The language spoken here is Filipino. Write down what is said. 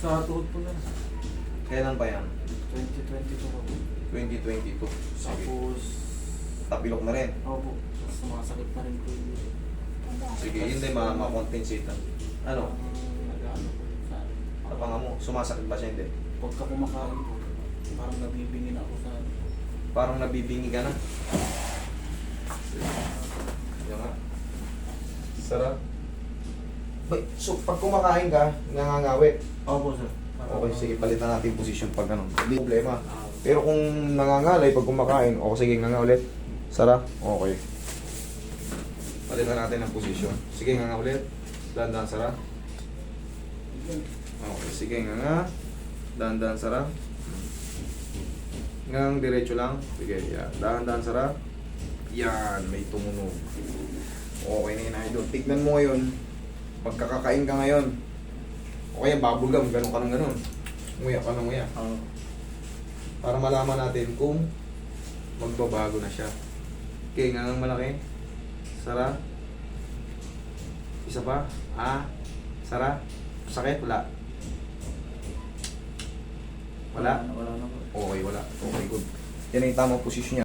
Sa tuhod po na. Kailan pa yan? 2022 po. 2022. Sige. Tapos, Tapilok na rin. opo, tapos sumasakit na rin po yung Sige, yun din ma- ma-compensate. na. Ano? Nag-ano po yun sa Tapanga mo, sumasakit ba siya hindi? Pagka kumakain po, parang nabibingin ako sa Parang nabibingi ka na. Yan nga. Sarap. So pag kumakain ka, nangangawit. Opo, sir. Okay, sige, palitan natin yung position pag ganun. Hindi problema. Pero kung nangangalay pag kumakain, o sige, nga nga ulit. Sara? Okay. Palitan natin ang position. Sige, nga nga ulit. Dahan-dahan, Sara. Okay, sige, nga nga. Dahan-dahan, Sara. Ngang diretso lang. Sige, yan. Dahan-dahan, Sara. Yan, may tumunog. Okay na yun, idol. Tignan mo ngayon. Pagkakakain ka ngayon. O kaya bubblegum, ganun ka ng ganun. Nguya ka ng nguya ah, para malaman natin kung magbabago na siya. Okay, nga ng malaki. Sara. Isa pa. Ah. Sara. Sakit? Wala. Wala? Wala na po. Okay, wala. Okay, good. Yan ang tamang posisyon niya.